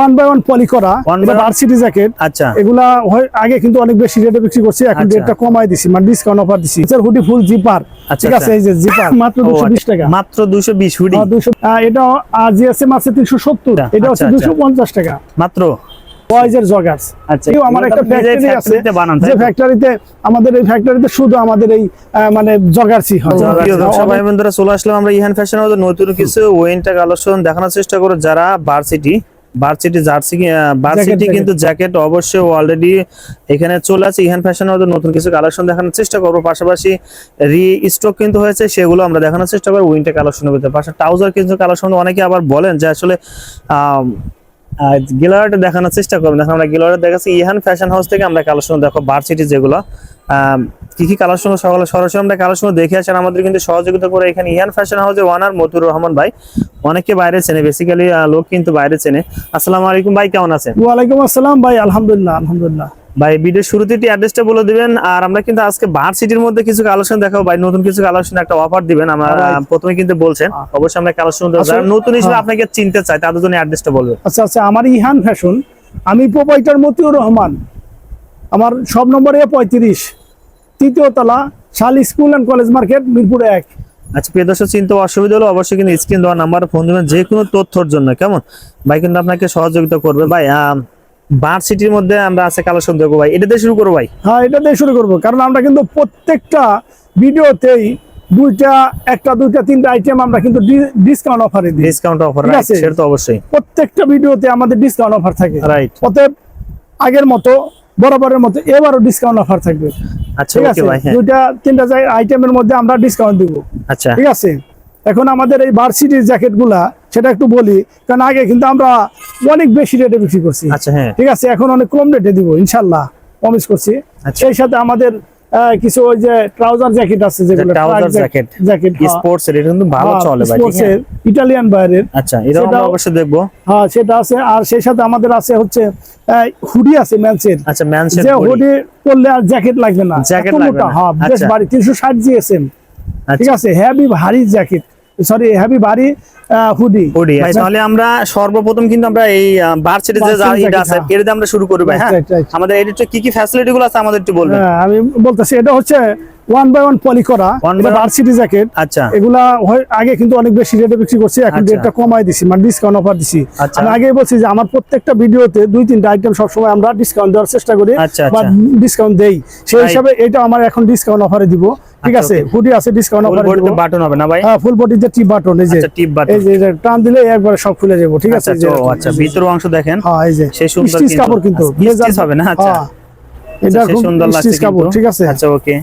One by one poly করা? Varsity jacket আচ্ছা। এগুলা আগে কিন্তু অনেক বেশি রেটে বিক্রি করছি এখন আচ্ছা। রেটটা কমাই দিছি মানে ডিসকাউন্ট অফার দিছি। স্যার হুডি ফুল জিপার আচ্ছা, ঠিক আছে? আচ্ছা। এই যে জিপার মাত্র ও, দুশো বিশ আচ্ছা। টাকা। মাত্র দুশো বিশ হুডি 200 এটা জিএসএম আছে তিনশো সত্তর আচ্ছা, এটা হচ্ছে আচ্ছা, দুশো পঞ্চাশ টাকা। মাত্র? বয়েজের জগার্স আচ্ছা। আমার একটা ফ্যাক্টরি আছে factory-তে যে ফ্যাক্টরিতে আমাদের এই ফ্যাক্টরিতে শুধু আমাদের এই আহ, মানে জগার্সি হয়। বন্ধুরা চলে আসলাম আমরা ইহান ফ্যাশন নতুন কিছু ওয়েন্টা কালেকশন দেখানোর চেষ্টা করো যারা ভার্সিটি ভার্সিটি জার্সি ভার্সিটি কিন্তু জ্যাকেট অবশ্যই অলরেডি এখানে চলে আছে। ইহান ফ্যাশন হাউসের নতুন কিছু কালেকশন দেখানোর চেষ্টা করব। পাশাপাশি রি স্টক কিন্তু হয়েছে সেগুলো আমরা দেখানোর চেষ্টা করব। উইন্টার কালেকশনের ভিতরে। পাশে ট্রাউজার কিন্তু কালেকশন অনেকে আবার বলেন যে আসলে গিলারটা দেখানোর চেষ্টা করবেন। দেখেন আমরা গিলারটা দেখাচ্ছি। ইহান ফ্যাশন হাউস থেকে আমরা কালেকশন দেখো ভার্সিটি যেগুলো। কি কি কালেকশন সকালে সরাসরি আমরা কালেকশন দেখে আসেন। আমাদের কিন্তু সহযোগিতা করে এখানে ইহান ফ্যাশন হাউসের ওয়ানার মতুর রহমান ভাই। অনেকে বাইরে চেনে বেসিক্যালি লোক কিন্তু বাইরে চেনে। আসসালামু আলাইকুম ভাই কেমন আছেন? ওয়ালাইকুম আসসালাম ভাই আলহামদুলিল্লাহ আলহামদুলিল্লাহ। ভাই ভিডিওর শুরুতে একটি অ্যাড্রেসটা বলে দিবেন আর আমরা কিন্তু আজকে ভার্সিটির মধ্যে কিছু কালেকশন দেখাবো। ভাই নতুন কিছু কালেকশন একটা অফার দিবেন আমরা প্রথমে কিন্তু বলছেন। অবশ্যই আমরা কালেকশন যারা নতুন হিসেবে হ্যাঁ। আপনাকে চিনতে চাই তাদের জন্য অ্যাড্রেসটা বলবেন। আচ্ছা আচ্ছা আমার ইহান ফ্যাশন আমি প্রোপাইটার মতিউর রহমান। আমার সব নম্বর পঁয়ত্রিশ। তৃতীয় তলা শাল school and college market Mirpur এক। আচ্ছা প্রিয় দর্শক চিনতে অসুবিধা হলো অবশ্যই কিন্তু স্ক্রিন নাম্বার ফোন দিবেন যে কোনো তথ্যর জন্য। কেমন? ভাই কিন্তু আপনাকে সহযোগিতা করবে। ভাই বার সিটির মধ্যে আমরা আছে কালেকশন দেখব ভাই। এটা দিয়ে শুরু করব ভাই? হ্যাঁ এটা দিয়ে শুরু করব। কারণ আমরা কিন্তু প্রত্যেকটা ভিডিওতেই দুইটা একটা দুইটা তিনটা আইটেম আমরা কিন্তু ডিসকাউন্ট অফারে দিই। ডিসকাউন্ট অফার আছে। সেটা তো অবশ্যই। প্রত্যেকটা ভিডিওতে আমাদের ডিসকাউন্ট অফার থাকে। রাইট অতএব আগের মতো বরাবরের মতো এবারও ডিসকাউন্ট অফার থাকবে। আচ্ছা ঠিক আছে? হ্যাঁ। দুইটা তিনটা আইটেমের মধ্যে আমরা ডিসকাউন্ট দিব। আচ্ছা। ঠিক আছে? এখন আমাদের এই ভার্সিটির জ্যাকেটগুলা সেটা একটু বলি কারণ আগে কিন্তু আমরা অনেক বেশি রেটে বিক্রি করছি। আচ্ছা হ্যাঁ। ঠিক আছে? এখন অনেক কম রেটে দিব ইনশাল্লাহ। প্রমিস করছি। আচ্ছা। সেই সাথে আমাদের কিছু ওই যে ট্রাউজার জ্যাকেট আছে যেগুলো ট্রাউজার জ্যাকেট জ্যাকেট স্পোর্টস এর কিন্তু ভালো চলে ভাই স্পোর্টস এর ইটালিয়ান বাইরের আচ্ছা এটা আমরা অবশ্যই দেখব। হ্যাঁ সেটা আছে। আর সেই সাথে আমাদের আছে হচ্ছে হুডি আছে ম্যানসের আচ্ছা ম্যানসেট যে হুডি পরলে আর জ্যাকেট লাগবে না। জ্যাকেট লাগবে না। হ্যাঁ বেশ আচ্ছা। ভারী তিনশো ষাট জিএসএম ঠিক আচ্ছা। আছে হেভি ভারী জ্যাকেট সরি হেভি ভারী হুডি ভাই তাহলে আমরা সর্বপ্রথম কিন্তু আমরা এই ভার্সিটি যে Varsity এটা আছে হ্যাঁ। এর আমরা শুরু করি ভাই হ্যাঁ. আমাদের এডিটর কি কি ফ্যাসিলিটি গুলো আছে আমাদের একটু বলবেন হ্যাঁ, আমি বলতেছি এটা হচ্ছে ওয়ান বাই ওয়ান পলি করা? ভার্সিটি জ্যাকেট আচ্ছা এগুলা আগে কিন্তু অনেক বেশি রেটে বিক্রি করছি এখন আচ্ছা। রেটটা কমাই দিছি মানে ডিসকাউন্ট অফার দিছি আচ্ছা। আমি আগেই বলছি যে আমার প্রত্যেকটা ভিডিওতে দুই তিনটা আইটেম সবসময় আমরা ডিসকাউন্ট দেওয়ার চেষ্টা করি আচ্ছা, বা আচ্ছা। ডিসকাউন্ট দেই সেই হিসাবে এটা আমার এখন ডিসকাউন্ট অফারে দিব ঠিক আচ্ছা, আছে হুডি আছে ডিসকাউন্ট অফারে বডিতে বাটন হবে না ভাই হ্যাঁ ফুল বডিতে টি বাটন এই যে আচ্ছা টিপ বাটন এই যে টান দিলে একবারে সব খুলে যাব ঠিক আছে আচ্ছা এই আচ্ছা। আচ্ছা ভিতর অংশ দেখেন হ্যাঁ এই যে সেই সুন্দর স্টিচ। কাপড় কিন্তু আচ্ছা, স্টিচ হবে না? আচ্ছা। হ্যাঁ। এটা খুব সুন্দর লাগছে কাপড় ঠিক আছে আচ্ছা ওকে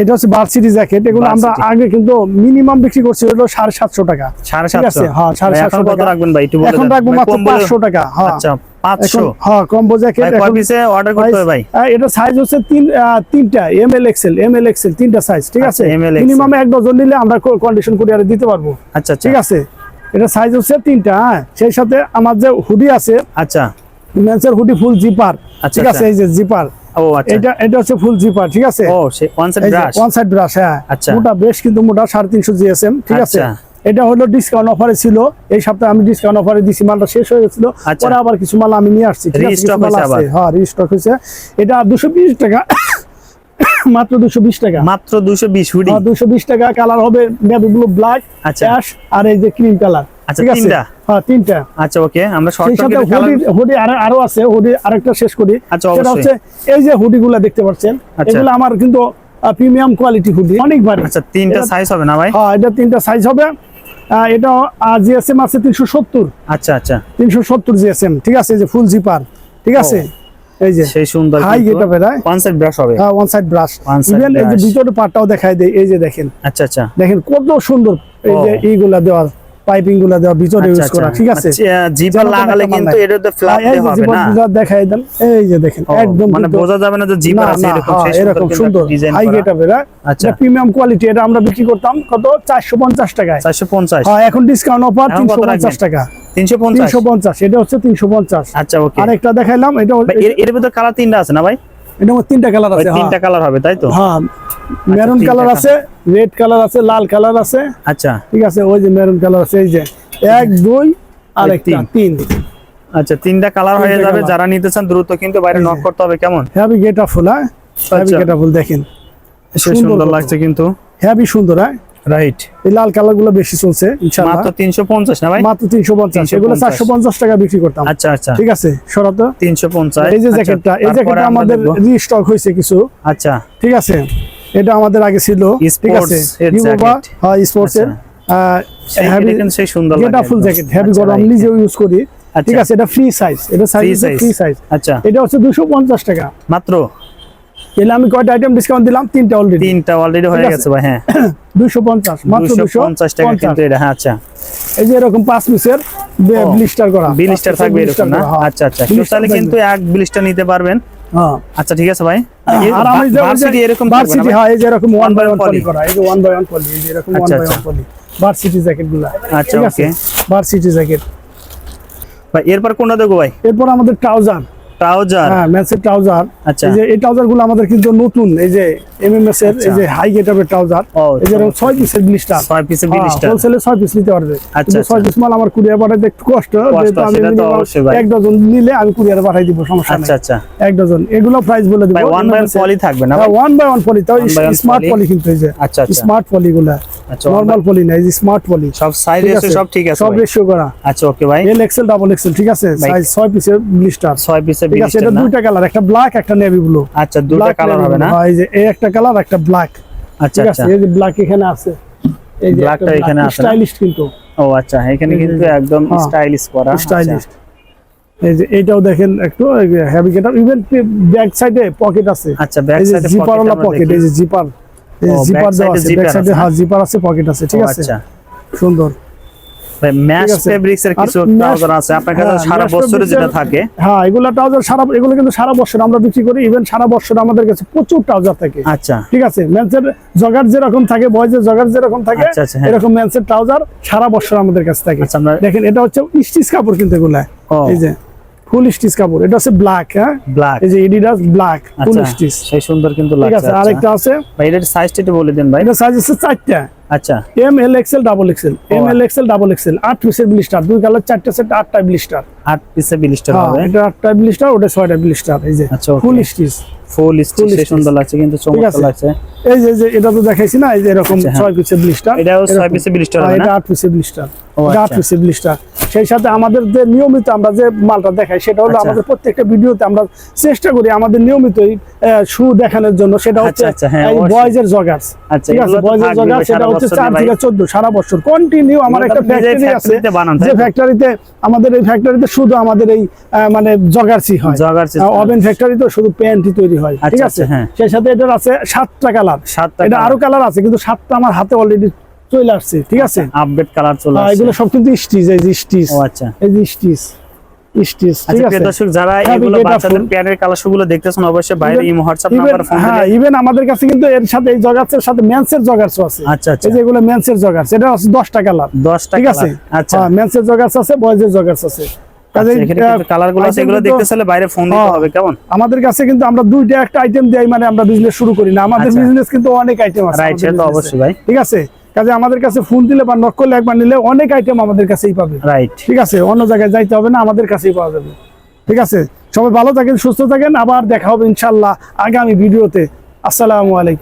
এটা হচ্ছে ভার্সিটি জ্যাকেট এগুলো আমরা আগে কিন্তু মিনিমাম বিক্রি করছি হলো সাড়ে সাতশো টাকা সাড়ে আছে, সাতশো হ্যাঁ, সাড়ে সাতশো টাকা। রাখবেন ভাই এখন। রাখব মাত্র পাঁচশো টাকা হ্যাঁ হ্যাঁ কম্বো জ্যাকেট কয় পিসে অর্ডার করতে হবে ভাই? এটা সাইজ হচ্ছে তিন তিনটা M L XL M L XL তিনটা সাইজ ঠিক আছে? মিনিমাম এক ডজন নিলে আমরা কন্ডিশন কুরিয়ারে দিতে পারব। আচ্ছা ঠিক আছে? এটা সাইজ হচ্ছে তিনটা হ্যাঁ? সেই সাথে আমার যে হুডি আছে আচ্ছা। মেন্সের হুডি ফুল জিপার ঠিক আছে? আচ্ছা। এই যে জিপার আচ্ছা। এটা এটা হচ্ছে ফুল জিপার ঠিক আছে? ও one side brush one side brush হ্যাঁ। আচ্ছা। মোটা বেশ কিন্তু মোটা সাড়ে তিনশো জিএসএম ঠিক আছে। এটা হলো ডিসকাউন্ট অফারে ছিল। এই সপ্তাহে আমি ডিসকাউন্ট অফারে দিছি মালটা শেষ হয়ে গেছিল। আচ্ছা। পরে আবার কিছু মাল আমি নিয়ে আসছি। হ্যাঁ রিস্টক হয়েছে। এটা দুশো বিশ টাকা। মাত্র দুশো বিশ টাকা। মাত্র দুশো বিশ হুডি? দুশো বিশ টাকা। কালার হবে নেভি ব্লু ব্ল্যাক আচ্ছা। অ্যাশ আর এই যে ক্রিম কালার আচ্ছা, আছে? তিনটা? হ্যাঁ তিনটা। আচ্ছা ওকে আমরা শর্ট হুডি হুডি আরও আছে। হুডি আরেকটা শেষ করি। আচ্ছা, সেটা হচ্ছে এই যে দেখতে পাচ্ছেন আচ্ছা। এগুলো আমার কিন্তু প্রিমিয়াম কোয়ালিটি হুডি অনেক ভারী। আচ্ছা তিনটা সাইজ হবে না ভাই? হ্যাঁ এটা তিনটা সাইজ হবে। এটা জিএসএম আছে তিনশো সত্তর। আচ্ছা আচ্ছা। তিনশো সত্তর জিএসএম ঠিক আছে? যে ফুল জিপার ঠিক আছে? এই যে সেই সুন্দর হাই গেট হবে রাইট ওয়ান সাইড ব্রাশ হবে। ওয়ান সাইড ব্রাশ ইভেন এই যে ভিতরে পাটটাও দেখাই দেয় এই যে দেখেন। আচ্ছা আচ্ছা। দেখেন কত সুন্দর এই যে এইগুলা দেওয়া পাইপিংগুলা দেওয়া ভিতরে আচ্ছা, ইউজ আচ্ছা। করা ঠিক আছে? জিপার লাগালে কিন্তু নাই। এটাতে ফ্ল্যাট হবে না। দেখাই দেন। এই যে দেখেন একদম মানে বোঝা যাবে না যে আছে এরকম হ্যাঁ, এরকম সুন্দর হাই আচ্ছা। প্রিমিয়াম কোয়ালিটি এটা আমরা বিক্রি করতাম কত? চারশো পঞ্চাশ টাকায়। চারশো পঞ্চাশ। হ্যাঁ এখন ডিসকাউন্ট অফার এখন তিনশো কত পঞ্চাশ রাখবেন? টাকা। তিনশো পঞ্চাশ? তিনশো পঞ্চাশ এটা হচ্ছে তিনশো পঞ্চাশ। আচ্ছা ওকে। আরেকটা দেখাইলাম এটা এর ভিতরে কালার তিনটা আছে না ভাই? এটা আমার তিনটা কালার আছে তিনটা কালার হবে তাই তো? হ্যাঁ মেরুন কালার আছে রেড কালার আছে লাল কালার আছে। আচ্ছা। ঠিক আছে ওই যে মেরুন কালার আছে এই যে এক দুই আর এক একটা তিন। আচ্ছা তিনটা কালার হয়ে যাবে যারা নিতে চান দ্রুত কিন্তু বাইরে নক করতে হবে কেমন? হ্যাভি গেটা ফুল হ্যাঁ? হ্যাভি আচ্ছা। গেটা ফুল দেখেন। সুন্দর লাগছে কিন্তু। হ্যাভি সুন্দর হ্যাঁ? রাইট এই লাল কালারগুলো বেশি চলছে মাত্র তিনশো পঞ্চাশ না ভাই? মাত্র 350 এগুলো চারশো পঞ্চাশ টাকা বিক্রি করতাম। আচ্ছা আচ্ছা। ঠিক আছে সরাতো তিনশো পঞ্চাশ। এই যে জ্যাকেটটা এই জ্যাকেটটা আমাদের রিস্টক হয়েছে কিছু। আচ্ছা। ঠিক আছে এটা আমাদের আগে ছিল। ঠিক আছে ইউবা হ্যাঁ স্পোর্টস এর। এটা সেই সুন্দর লাগে। গেটা ফুল। জ্যাকেট হ্যাভি আচ্ছা, গরম নিজেও ইউজ করি। আচ্ছা। ঠিক আছে এটা ফ্রি সাইজ এটা সাইজ ফ্রি সাইজ আচ্ছা। এটা হচ্ছে দুশো পঞ্চাশ টাকা। মাত্র? এলে আমি কয়টা আইটেম ডিসকাউন্ট দিলাম? তিনটা অলরেডি তিনটা অলরেডি হয়ে গেছে ভাই হ্যাঁ। দুশো পঞ্চাশ মাত্র দুশো দুশো পঞ্চাশ টাকা কিন্তু এটা হ্যাঁ আচ্ছা। এই যে এরকম পাঁচ পিসের ব্লিস্টার করা। বিলিস্টার পাঁচ থাকবে এরকম না? হ্যাঁ। আচ্ছা আচ্ছা। চাইলে থাকবে। কিন্তু এক বিলিস্টার নিতে পারবেন। হ্যাঁ। আচ্ছা ঠিক আছে ভাই। আর আমি যে ভার্সিটি এরকম ভার্সিটি? হ্যাঁ এই যে এরকম one by by one poly করা এই যে ওয়ান বাই ওয়ান পলি এই যে এরকম ওয়ান আচ্ছা, বাই ওয়ান আচ্ছা। পলি ভার্সিটি জ্যাকেটগুলা। আচ্ছা, okay। ভার্সিটি জ্যাকেট ভাই এরপর কোনটা দেখো ভাই? এরপর আমাদের ট্রাউজার ট্রাউজার হ্যাঁ ম্যাচের ট্রাউজার আচ্ছা। এই যে এই ট্রাউজারগুলো আমাদের কিন্তু নতুন এই যে এমএমএস এর এই আচ্ছা। যে হাই গেটআপের ট্রাউজার এই যে এরকম ছয় পিসের ব্লিস্টার ছয় পিসের বিলিস্টার হোলসেলে ছয় পিস নিতে পারবে। আচ্ছা, কিন্তু ছয় পিস মাল আমার কুরিয়ার পাঠাইতে একটু কষ্ট যেহেতু আমি। এক ডজন নিলে আমি কুরিয়ারে পাঠাই দিব সমস্যা আচ্ছা নেই। আচ্ছা। এক ডজন এগুলো প্রাইস বলে দিব। ভাই ওয়ান বাই পলি থাকবে না? ওয়ান বাই ওয়ান পলি তাও স্মার্ট পলি কিন্তু এই যে। আচ্ছা আচ্ছা। স্মার্ট পলি গুলা আচ্ছা নরমাল পলি না স্মার্ট পলি সব সাইজ আছে আছে? সব ঠিক আছে সব রেশিও করা। আচ্ছা ওকে ভাই। এল এক্সেল ডাবল এক্সেল ঠিক আছে? সাইজ ছয় পিসের ব্লিস্টার ছয় পিসের ঠিক আছে? বিলিস্টার এটা দুইটা কালার একটা ব্ল্যাক একটা নেভি ব্লু আচ্ছা দুটো কালার হবে না? এই যে এই একটা কালার একটা ব্ল্যাক আচ্ছা ঠিক আচ্ছা। আছে? এই যে ব্ল্যাক এখানে আছে। এই যে Black টা এখানে আছে স্টাইলিশ কিন্তু। ও আচ্ছা এখানে কিন্তু একদম হ্যাঁ। স্টাইলিশ করা। আচ্ছা। স্টাইলিশ এই যে এইটাও দেখেন একটু হেভি ইভেন ব্যাক সাইডে পকেট আছে। আচ্ছা ব্যাক সাইডে পকেট এই যে জিপার জিপার দেওয়া আছে ব্যাক সাইডে হ্যাঁ জিপার আছে পকেট আছে ঠিক আছে? আচ্ছা। সুন্দর। ম্যাশ ফেব্রিক্স এর কিছু ট্রাউজার আছে? আপনার কাছে হ্যাঁ, সারা বছরে যেটা থাকে? হ্যাঁ এগুলো ট্রাউজার সারা এগুলো কিন্তু সারা বছর আমরা বিক্রি করি। সারা বছর আমাদের কাছে প্রচুর ট্রাউজার থাকে। আচ্ছা। ঠিক আছে? মেন্সের জগার যেরকম থাকে বয়েজের জগার যেরকম থাকে আচ্ছা, আচ্ছা, হ্যাঁ। এরকম মেন্সের ট্রাউজার সারা বছর আমাদের কাছে থাকে। দেখেন এটা হচ্ছে স্টিচ কাপড় কিন্তু এগুলা। এই যে ফুল স্টিচ কাপড়। এটা হচ্ছে ব্ল্যাক হ্যাঁ? ব্ল্যাক এই যে এডিডাস ব্ল্যাক ফুল আচ্ছা স্টিচ। সেই সুন্দর কিন্তু ঠিক আছে আচ্ছা। আরেকটা আছে। ভাই এটার সাইজটা একটু বলে দেন ভাই। এটা সাইজ আছে চারটা। আচ্ছা। M L XL double XL M L XL double XL আট পিসের ব্লিস্টার দুই কালার চারটা সেট আটটা ব্লিস্টার আট পিসে বিলিস্টার হ্যাঁ হবে। এটা আটটা ব্লিস্টার ওটা ছয়টা ব্লিস্টার এই যে আচ্ছা, ফুল স্টিচ ফুল স্টিচ সুন্দর লাগছে কিন্তু চমৎকার লাগছে। এই যে যে এটা তো দেখাইছি না এই যে এরকম আচ্ছা, হ্যাঁ। ছয় পিসের ব্লিস্টার এটাও ছয় এর blister হবে না? এটা আট পিসের ব্লিস্টার এটা আট আচ্ছা। পিসের ব্লিস্টার সেই সাথে আমাদের যে নিয়মিত আমরা যে মালটা দেখাই সেটা হলো আচ্ছা। আমাদের প্রত্যেকটা ভিডিওতে আমরা চেষ্টা করি আমাদের নিয়মিতই শু দেখানোর জন্য। সেটা হচ্ছে আচ্ছা, হ্যাঁ, বয়েজের জগার্স আচ্ছা, ঠিক আছে বয়েজের জগার্স সেটা হচ্ছে থেকে সারা বছর। কন্টিনিউ আমার একটা ফ্যাক্টরি আছে। যে ফ্যাক্টরিতে আমাদের এই ফ্যাক্টরিতে শুধু আমাদের এই মানে জগার্সই হয়। system। ওভেন ফ্যাক্টরি তো শুধু প্যান্টই তৈরি হয় ঠিক আচ্ছা, আছে? আচ্ছা, হ্যাঁ। সেই সাথে এটার আছে সাতটা কালার সাতটা এটা আরও কালার আছে কিন্তু সাতটা আমার হাতে অলরেডি চলে আসছে ঠিক আছে? আপডেট কালার চলে আসছে এগুলো সব কিন্তু স্টিচ এই স্টিচ। ও আচ্ছা। এই স্টিচ। স্টিচ ঠিক আচ্ছা আছে? দর্শক যারা হ্যাঁ, এগুলো বাচ্চাদের full। প্যান্টের দেখতেছেন অবশ্যই বাইরে ইমো হোয়াটসঅ্যাপ নাম্বার ফোন হ্যাঁ ইভেন আমাদের কাছে কিন্তু এর সাথে এই জগার্সের সাথে মেন্সের জগার্স আছে। আচ্ছা আচ্ছা। এই মেন্সের জগার্স এটা আছে দশটা কালার 10টা ঠিক আছে? আচ্ছা। হ্যাঁ মেন্সের জগার্স আছে বয়েজের জগার্স আছে। কাজেই, আচ্ছা, আছে হ্যাঁ। হবে কেমন? আমাদের কাছে কিন্তু আমরা দুইটা একটা আইটেম দিই মানে আমরা বিজনেস শুরু করি না। আমাদের। বিজনেস কিন্তু অনেক আইটেম আছে। ঠিক আছে? কাজে আমাদের কাছে ফোন দিলে বা নক করলে একবার নিলে অনেক আইটেম আমাদের কাছেই পাবে। রাইট ঠিক আছে? অন্য জায়গায় যাইতে হবে না আমাদের কাছেই পাওয়া যাবে। ঠিক আছে? সবাই ভালো থাকেন সুস্থ থাকেন। আবার দেখা হবে ইনশাল্লাহ আগামী ভিডিওতে। আসসালামু আলাইকুম।